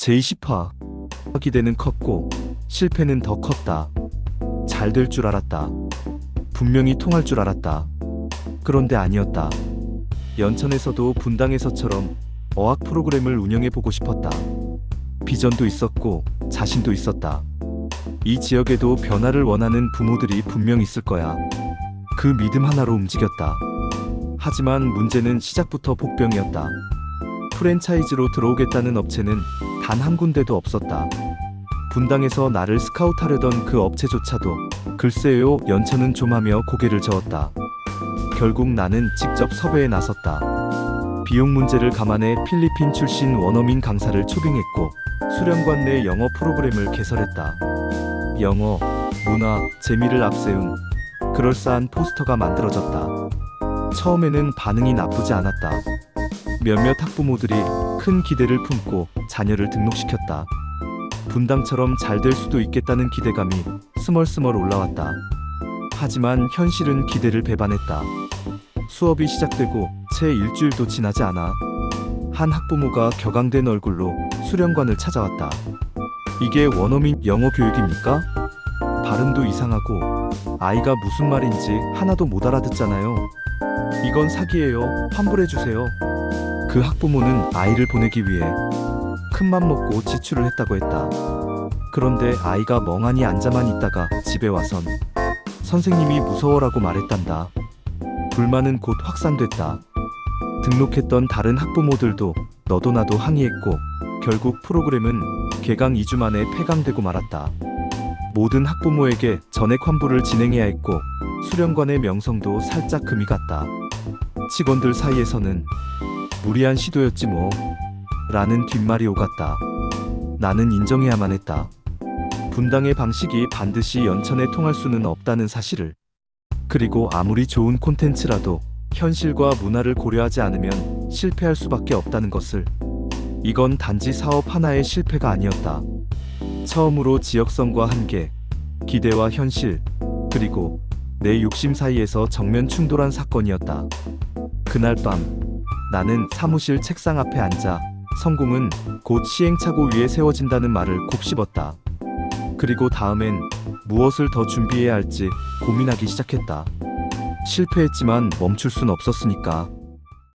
제20화 기대는 컸고 실패는 더 컸다. 잘 될 줄 알았다. 분명히 통할 줄 알았다. 그런데 아니었다. 연천에서도 분당에서처럼 어학 프로그램을 운영해 보고 싶었다. 비전도 있었고 자신도 있었다. 이 지역에도 변화를 원하는 부모들이 분명 있을 거야. 그 믿음 하나로 움직였다. 하지만 문제는 시작부터 복병이었다. 프랜차이즈로 들어오겠다는 업체는 단 한 군데도 없었다. 분당에서 나를 스카우트하려던 그 업체조차도 글쎄요 연천은 좀 하며 고개를 저었다. 결국 나는 직접 섭외에 나섰다. 비용 문제를 감안해 필리핀 출신 원어민 강사를 초빙했고 수련관 내 영어 프로그램을 개설했다. 영어, 문화, 재미를 앞세운 그럴싸한 포스터가 만들어졌다. 처음에는 반응이 나쁘지 않았다. 몇몇 학부모들이 큰 기대를 품고 자녀를 등록시켰다. 분당처럼 잘 될 수도 있겠다는 기대감이 스멀스멀 올라왔다. 하지만 현실은 기대를 배반했다. 수업이 시작되고 채 일주일도 지나지 않아 한 학부모가 격앙된 얼굴로 수련관을 찾아왔다. 이게 원어민 영어 교육입니까? 발음도 이상하고 아이가 무슨 말인지 하나도 못 알아듣잖아요. 이건 사기예요. 환불해 주세요. 그 학부모는 아이를 보내기 위해 큰맘 먹고 지출을 했다고 했다. 그런데 아이가 멍하니 앉아만 있다가 집에 와선 선생님이 무서워라고 말했단다. 불만은 곧 확산됐다. 등록했던 다른 학부모들도 너도 나도 항의했고 결국 프로그램은 개강 2주 만에 폐강되고 말았다. 모든 학부모에게 전액 환불을 진행해야 했고 수련관의 명성도 살짝 금이 갔다. 직원들 사이에서는 무리한 시도였지 뭐 라는 뒷말이 오갔다. 나는 인정해야만 했다. 분당의 방식이 반드시 연천에 통할 수는 없다는 사실을. 그리고 아무리 좋은 콘텐츠라도 현실과 문화를 고려하지 않으면 실패할 수밖에 없다는 것을. 이건 단지 사업 하나의 실패가 아니었다. 처음으로 지역성과 한계, 기대와 현실, 그리고 내 욕심 사이에서 정면 충돌한 사건이었다. 그날 밤, 나는 사무실 책상 앞에 앉아 성공은 곧 시행착오 위에 세워진다는 말을 곱씹었다. 그리고 다음엔 무엇을 더 준비해야 할지 고민하기 시작했다. 실패했지만 멈출 순 없었으니까.